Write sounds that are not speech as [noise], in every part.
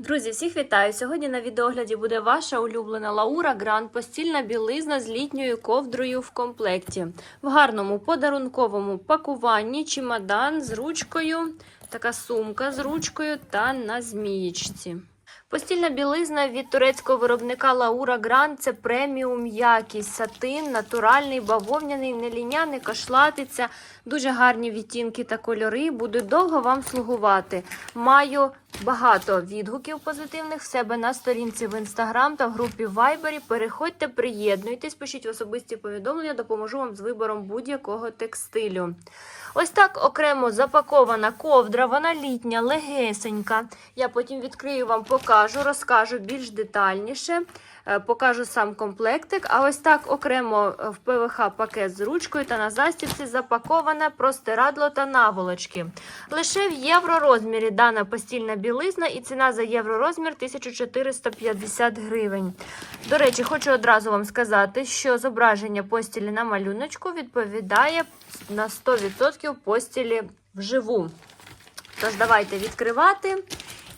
Друзі, всіх вітаю! Сьогодні на відеогляді буде ваша улюблена Лаура Гранд постільна білизна з літньою ковдрою в комплекті. В гарному подарунковому пакуванні чемодан з ручкою, така сумка з ручкою та на змієчці. Постільна білизна від турецького виробника Лаура Гранд це преміум якість, сатин, натуральний, бавовняний, неліняний, кашлатиця, дуже гарні відтінки та кольори. Будуть довго вам слугувати. Маю багато відгуків позитивних в себе на сторінці в інстаграм та в групі в Вайбері. Переходьте, приєднуйтесь, пишіть в особисті повідомлення, допоможу вам з вибором будь-якого текстилю. Ось так окремо запакована ковдра, вона літня, легесенька. Я потім відкрию вам, покажу, розкажу більш детальніше. Е, Покажу сам комплектик. А ось так окремо в ПВХ пакет з ручкою та на застібці запаковане простирадло та наволочки. Лише в євророзмірі дана постільна білизна і ціна за євророзмір 1450 гривень. До речі, хочу одразу вам сказати, що зображення постілі на малюночку відповідає на 100% постілі вживу. Тож давайте відкривати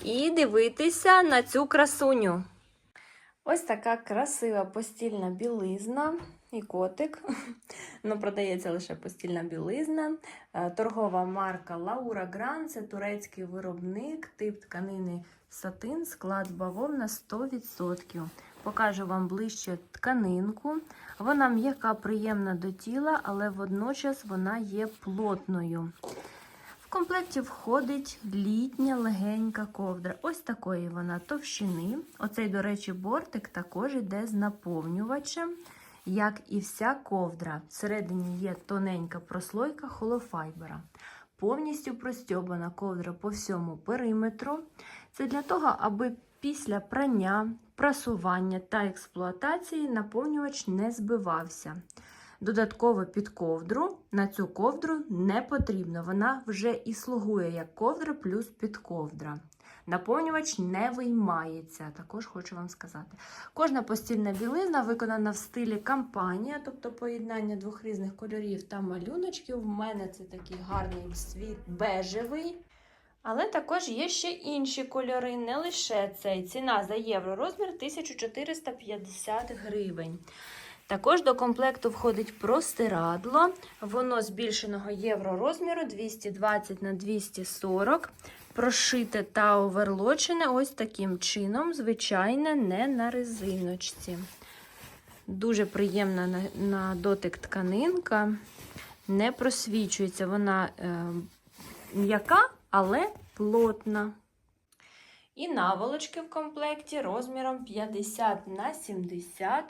і дивитися на цю красуню. Ось така красива постільна білизна і котик. [laughs] Ну, продається лише постільна білизна. Е, Торгова марка Laura Grand, це турецький виробник, тип тканини сатин, склад бавовна 100%. Покажу вам ближче тканинку. Вона м'яка, приємна до тіла, але водночас вона є плотною. В комплекті входить літня легенька ковдра. Ось такої вона товщини. Оцей, до речі, бортик також йде з наповнювачем, як і вся ковдра. Всередині є тоненька прослойка холофайбера. Повністю простьобана ковдра по всьому периметру. Це для того, аби після прання, прасування та експлуатації наповнювач не збивався. Додатково під ковдру на цю ковдру не потрібно. Вона вже і слугує як ковдра плюс підковдра. Наповнювач не виймається, також хочу вам сказати. Кожна постільна білизна виконана в стилі кампанія, тобто поєднання двох різних кольорів та малюночків. У мене це такий гарний світ бежевий. Але також є ще інші кольори, не лише цей. Ціна за євро розмір 1450 гривень. Також до комплекту входить простирадло. Воно збільшеного євро розміру 220 на 240. Прошите та оверлочене ось таким чином, звичайне, не на резиночці. Дуже приємна на, дотик тканинка, не просвічується. Вона е, м'яка, але плотна. І наволочки в комплекті розміром 50 на 70.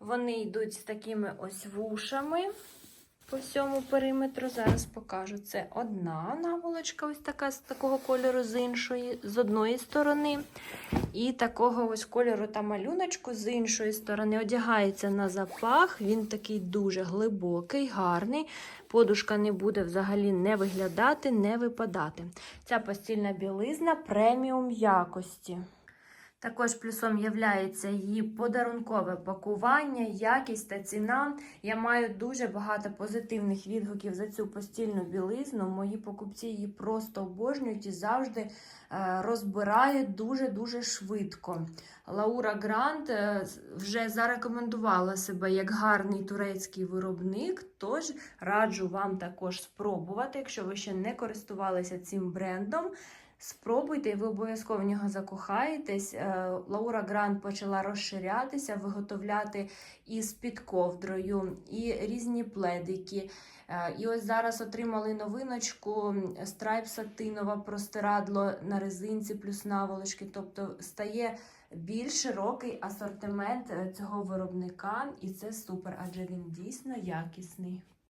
Вони йдуть з такими ось вушами по всьому периметру. Зараз покажу. Це одна наволочка, ось така з такого кольору з іншої, з одної сторони. І такого ось кольору та малюночку з іншої сторони. Одягається на запах. Він такий дуже глибокий, гарний. Подушка не буде взагалі не виглядати, не випадати. Ця постільна білизна преміум якості. Також плюсом являється її подарункове пакування, якість та ціна. Я маю дуже багато позитивних відгуків за цю постільну білизну. Мої покупці її просто обожнюють і завжди е, розбирають дуже-дуже швидко. Лаура Грант е, вже зарекомендувала себе як гарний турецький виробник, тож раджу вам також спробувати, якщо ви ще не користувалися цим брендом. Спробуйте, і ви обов'язково в нього закохаєтесь. Е, Лаура Грант почала розширятися, виготовляти із підковдрою, і різні пледики. Е, І ось зараз отримали новиночку страйп сатинова простирадло на резинці плюс наволочки. Тобто стає більш широкий асортимент е, цього виробника, і це супер, адже він дійсно якісний.